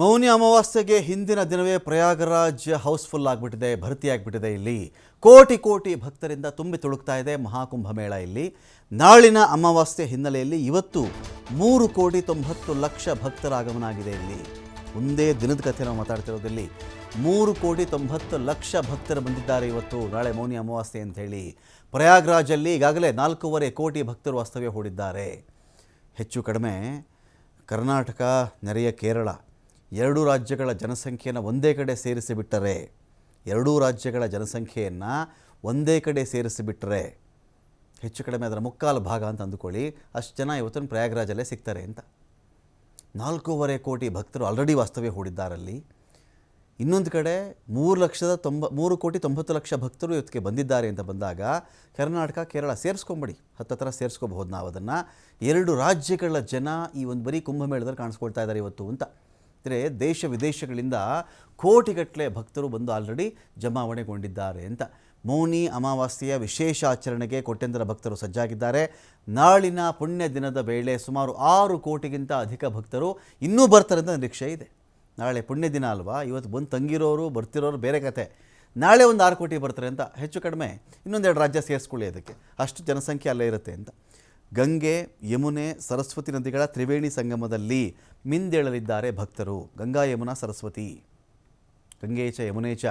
ಮೌನಿ ಅಮಾವಾಸ್ಯೆಗೆ ಹಿಂದಿನ ದಿನವೇ ಪ್ರಯಾಗರಾಜ್ ಹೌಸ್ಫುಲ್ ಆಗಿಬಿಟ್ಟಿದೆ ಭರ್ತಿಯಾಗಿಬಿಟ್ಟಿದೆ ಇಲ್ಲಿ. ಕೋಟಿ ಕೋಟಿ ಭಕ್ತರಿಂದ ತುಂಬಿ ತುಳುಕ್ತಾ ಇದೆ ಮಹಾಕುಂಭ ಮೇಳ ಇಲ್ಲಿ. ನಾಳಿನ ಅಮಾವಾಸ್ಯೆ ಹಿನ್ನೆಲೆಯಲ್ಲಿ ಇವತ್ತು ಮೂರು ಕೋಟಿ ತೊಂಬತ್ತು ಲಕ್ಷ ಭಕ್ತರ ಆಗಮನಾಗಿದೆ ಇಲ್ಲಿ. ಒಂದೇ ದಿನದ ಕಥೆ ನಾವು ಮಾತಾಡ್ತಿರೋದಲ್ಲಿ ಮೂರು ಕೋಟಿ ತೊಂಬತ್ತು ಲಕ್ಷ ಭಕ್ತರು ಬಂದಿದ್ದಾರೆ ಇವತ್ತು, ನಾಳೆ ಮೌನಿ ಅಮಾವಾಸ್ಯೆ ಅಂತ ಹೇಳಿ. ಪ್ರಯಾಗ್ರಾಜಲ್ಲಿ ಈಗಾಗಲೇ ನಾಲ್ಕೂವರೆ ಕೋಟಿ ಭಕ್ತರು ವಾಸ್ತವ್ಯ ಹೂಡಿದ್ದಾರೆ. ಹೆಚ್ಚು ಕಡಿಮೆ ಕರ್ನಾಟಕ, ನೆರೆಯ ಕೇರಳ. ಎರಡೂ ರಾಜ್ಯಗಳ ಜನಸಂಖ್ಯೆಯನ್ನು ಒಂದೇ ಕಡೆ ಸೇರಿಸಿಬಿಟ್ಟರೆ, ಎರಡೂ ರಾಜ್ಯಗಳ ಜನಸಂಖ್ಯೆಯನ್ನು ಒಂದೇ ಕಡೆ ಸೇರಿಸಿಬಿಟ್ಟರೆ ಹೆಚ್ಚು ಕಡಿಮೆ ಅದರ ಮುಕ್ಕಾಲು ಭಾಗ ಅಂತ ಅಂದುಕೊಳ್ಳಿ, ಅಷ್ಟು ಜನ ಇವತ್ತಿನ ಪ್ರಯಾಗ್ರಾಜಲ್ಲೇ ಸಿಗ್ತಾರೆ ಅಂತ. ನಾಲ್ಕೂವರೆ ಕೋಟಿ ಭಕ್ತರು ಆಲ್ರೆಡಿ ವಾಸ್ತವ್ಯ ಹೂಡಿದ್ದಾರಲ್ಲಿ. ಇನ್ನೊಂದು ಕಡೆ ಮೂರು ಲಕ್ಷದ ತೊಂಬ, ಮೂರು ಕೋಟಿ ತೊಂಬತ್ತು ಲಕ್ಷ ಭಕ್ತರು ಇವತ್ತಿಗೆ ಬಂದಿದ್ದಾರೆ ಅಂತ ಬಂದಾಗ ಕರ್ನಾಟಕ, ಕೇರಳ ಸೇರಿಸ್ಕೊಂಬಿಡಿ, ಹತ್ತತ್ರ ಸೇರಿಸ್ಕೋಬಹುದು ನಾವು ಅದನ್ನು ಎರಡು ರಾಜ್ಯಗಳ ಜನ ಈ ಒಂದು ಬರೀ ಕುಂಭಮೇಳದಲ್ಲಿ ಕಾಣಿಸ್ಕೊಳ್ತಾ ಇದ್ದಾರೆ ಇವತ್ತು ಅಂತ. ಅಂದರೆ ದೇಶ ವಿದೇಶಗಳಿಂದ ಕೋಟಿಗಟ್ಟಲೆ ಭಕ್ತರು ಬಂದು ಆಲ್ರೆಡಿ ಜಮಾವಣೆಗೊಂಡಿದ್ದಾರೆ ಅಂತ. ಮೌನಿ ಅಮಾವಾಸ್ಯೆಯ ವಿಶೇಷ ಆಚರಣೆಗೆ ಕೋಟ್ಯಂತರ ಭಕ್ತರು ಸಜ್ಜಾಗಿದ್ದಾರೆ. ನಾಳಿನ ಪುಣ್ಯ ದಿನದ ವೇಳೆ ಸುಮಾರು ಆರು ಕೋಟಿಗಿಂತ ಅಧಿಕ ಭಕ್ತರು ಇನ್ನೂ ಬರ್ತಾರೆ ಅಂತ ನಿರೀಕ್ಷೆ ಇದೆ. ನಾಳೆ ಪುಣ್ಯ ದಿನ ಅಲ್ವಾ? ಇವತ್ತು ಬಂದು ತಂಗಿರೋರು, ಬರ್ತಿರೋರು ಬೇರೆ ಕತೆ. ನಾಳೆ ಒಂದು ಆರು ಕೋಟಿ ಬರ್ತಾರೆ ಅಂತ. ಹೆಚ್ಚು ಕಡಿಮೆ ಇನ್ನೊಂದೆರಡು ರಾಜ್ಯ ಸೇರಿಸ್ಕೊಳ್ಳಿ ಅದಕ್ಕೆ. ಅಷ್ಟು ಜನಸಂಖ್ಯೆ ಅಲ್ಲೇ ಇರುತ್ತೆ ಅಂತ. ಗಂಗೆ, ಯಮುನೆ, ಸರಸ್ವತಿ ನದಿಗಳ ತ್ರಿವೇಣಿ ಸಂಗಮದಲ್ಲಿ ಮಿಂದೇಳಲಿದ್ದಾರೆ ಭಕ್ತರು. ಗಂಗಾ, ಯಮುನಾ, ಸರಸ್ವತಿ. ಗಂಗೇಚ, ಯಮುನೇಚ.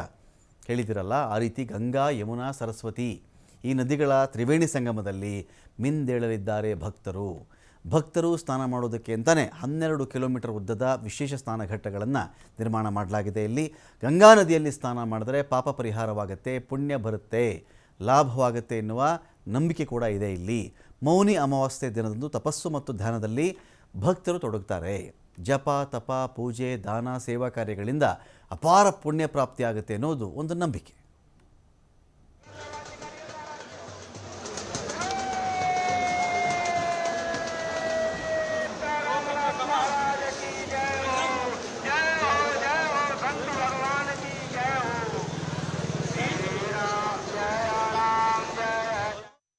ಹೇಳಿದಿರಲ್ಲ ಆ ರೀತಿ ಗಂಗಾ, ಯಮುನಾ, ಸರಸ್ವತಿ ಈ ನದಿಗಳ ತ್ರಿವೇಣಿ ಸಂಗಮದಲ್ಲಿ ಮಿಂದೇಳಲಿದ್ದಾರೆ ಭಕ್ತರು. ಭಕ್ತರು ಸ್ನಾನ ಮಾಡೋದಕ್ಕೆ ಅಂತಲೇ ಹನ್ನೆರಡು ಕಿಲೋಮೀಟರ್ ಉದ್ದದ ವಿಶೇಷ ಸ್ನಾನಘಟ್ಟಗಳನ್ನು ನಿರ್ಮಾಣ ಮಾಡಲಾಗಿದೆ. ಇಲ್ಲಿ ಗಂಗಾ ನದಿಯಲ್ಲಿ ಸ್ನಾನ ಮಾಡಿದರೆ ಪಾಪ ಪರಿಹಾರವಾಗುತ್ತೆ, ಪುಣ್ಯ ಬರುತ್ತೆ, ಲಾಭವಾಗುತ್ತೆ ಎನ್ನುವ ನಂಬಿಕೆ ಕೂಡ ಇದೆ ಇಲ್ಲಿ. ಮೌನಿ ಅಮಾವಾಸ್ಯೆ ದಿನದಂದು ತಪಸ್ಸು ಮತ್ತು ಧ್ಯಾನದಲ್ಲಿ ಭಕ್ತರು ತೊಡಗುತ್ತಾರೆ ಜಪ, ತಪ, ಪೂಜೆ, ದಾನ, ಸೇವಾ ಕಾರ್ಯಗಳಿಂದ ಅಪಾರ ಪುಣ್ಯ ಪ್ರಾಪ್ತಿಯಾಗುತ್ತೆ ಅನ್ನೋದು ಒಂದು ನಂಬಿಕೆ.